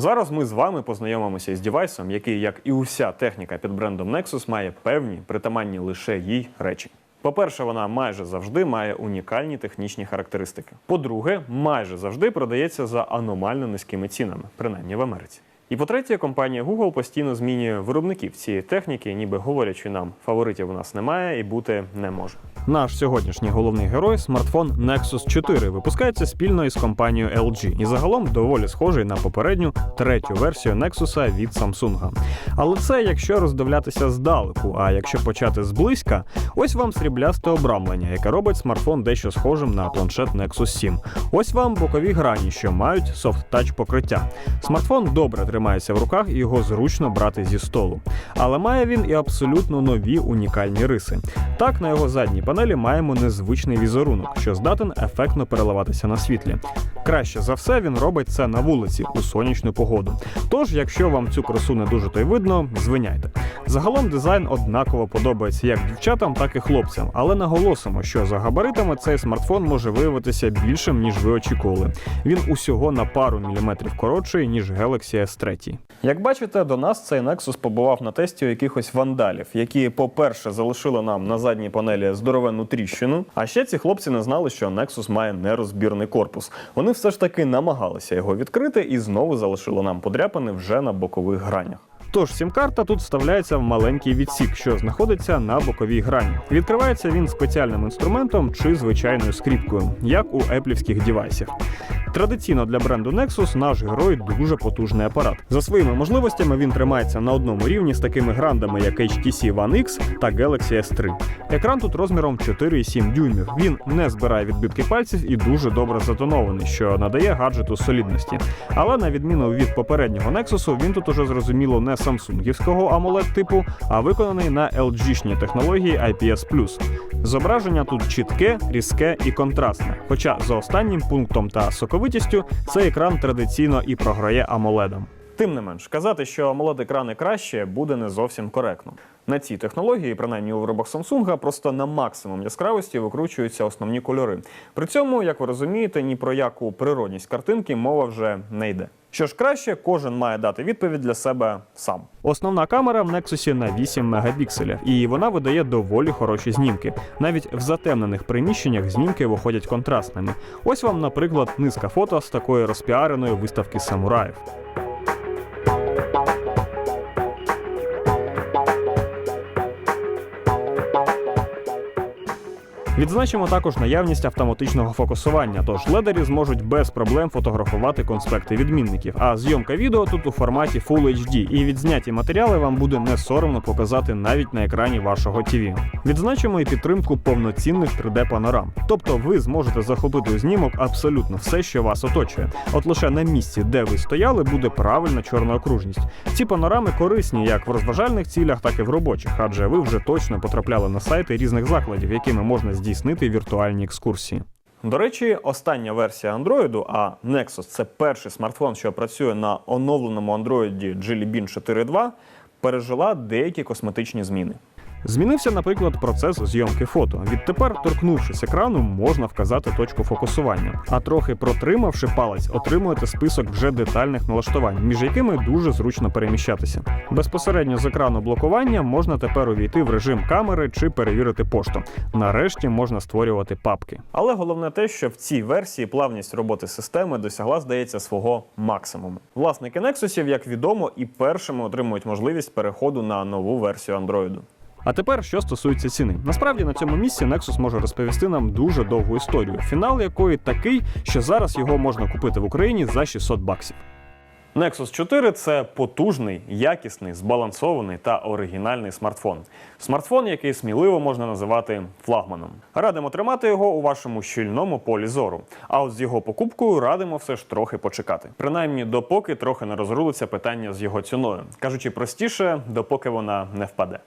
Зараз ми з вами познайомимося із девайсом, який, як і уся техніка під брендом Nexus, має певні притаманні лише їй речі. По-перше, вона майже завжди має унікальні технічні характеристики. По-друге, майже завжди продається за аномально низькими цінами, принаймні в Америці. І по-третє, компанія Google постійно змінює виробників цієї техніки, ніби говорячи нам, фаворитів у нас немає і бути не може. Наш сьогоднішній головний герой смартфон Nexus 4 випускається спільно із компанією LG і загалом доволі схожий на попередню третю версію Nexus від Samsung. Але це якщо роздивлятися здалеку. А якщо почати зблизька, ось вам сріблясте обрамлення, яке робить смартфон дещо схожим на планшет Nexus 7. Ось вам бокові грані, що мають софт-тач покриття. Смартфон добре тримається в руках і його зручно брати зі столу. Але має він і абсолютно нові унікальні риси. Так, на його задній панелі маємо незвичний візерунок, що здатен ефектно переливатися на світлі. Краще за все він робить це на вулиці у сонячну погоду. Тож, якщо вам цю красу не дуже то й видно, звиняйте. Загалом дизайн однаково подобається як дівчатам, так і хлопцям, але наголосимо, що за габаритами цей смартфон може виявитися більшим, ніж ви очікували. Він усього на пару міліметрів коротший, ніж Galaxy S3. Як бачите, до нас цей Nexus побував на тесті у якихось вандалів, які, по-перше, залишили нам на задній панелі здоровенну тріщину. А ще ці хлопці не знали, що Nexus має нерозбірний корпус. Вони все ж таки намагалися його відкрити і знову залишили нам подряпини вже на бокових гранях. Тож сім-карта тут вставляється в маленький відсік, що знаходиться на боковій грані. Відкривається він спеціальним інструментом чи звичайною скріпкою, як у еплівських девайсів. Традиційно для бренду Nexus наш герой дуже потужний апарат. За своїми можливостями він тримається на одному рівні з такими грандами, як HTC One X та Galaxy S3. Екран тут розміром 4,7 дюймів. Він не збирає відбитки пальців і дуже добре затонований, що надає гаджету солідності. Але на відміну від попереднього Nexus, він тут уже зрозуміло не самсунгівського AMOLED типу, а виконаний на LG-шній технології IPS+. Зображення тут чітке, різке і контрастне. Хоча за останнім пунктом та соковитістю цей екран традиційно і програє AMOLED. Тим не менш, казати, що amoled екрани краще, буде не зовсім коректно. На цій технології, принаймні у виробах Samsung, просто на максимум яскравості викручуються основні кольори. При цьому, як ви розумієте, ні про яку природність картинки мова вже не йде. Що ж краще, кожен має дати відповідь для себе сам. Основна камера в Nexus на 8 мегапікселів, і вона видає доволі хороші знімки. Навіть в затемнених приміщеннях знімки виходять контрастними. Ось вам, наприклад, низка фото з такої розпіареної виставки самураїв. Відзначимо також наявність автоматичного фокусування, тож ледарі зможуть без проблем фотографувати конспекти відмінників. А зйомка відео тут у форматі Full HD, і відзняті матеріали вам буде не соромно показати навіть на екрані вашого ТВ. Відзначимо і підтримку повноцінних 3D-панорам. Тобто ви зможете захопити у знімок абсолютно все, що вас оточує. От лише на місці, де ви стояли, буде правильна чорна окружність. Ці панорами корисні як в розважальних цілях, так і в робочих, адже ви вже точно потрапляли на сайти різних закладів, якими можна здійснити віртуальні екскурсії. До речі, остання версія Android, а Nexus це перший смартфон, що працює на оновленому Android Jelly Bean 4.2, пережила деякі косметичні зміни. Змінився, наприклад, процес зйомки фото. Відтепер, торкнувшись екрану, можна вказати точку фокусування. А трохи протримавши палець, отримуєте список вже детальних налаштувань, між якими дуже зручно переміщатися. Безпосередньо з екрану блокування можна тепер увійти в режим камери чи перевірити пошту. Нарешті можна створювати папки. Але головне те, що в цій версії плавність роботи системи досягла, здається, свого максимуму. Власники Nexus, як відомо, і першими отримують можливість переходу на нову версію Android. А тепер, що стосується ціни, насправді на цьому місці Nexus може розповісти нам дуже довгу історію, фінал якої такий, що зараз його можна купити в Україні за 600 баксів. Nexus 4 це потужний, якісний, збалансований та оригінальний смартфон. Смартфон, який сміливо можна називати флагманом. Радимо тримати його у вашому щільному полі зору. А от з його покупкою радимо все ж трохи почекати. Принаймні, допоки трохи не розрулиться питання з його ціною. Кажучи простіше, допоки вона не впаде.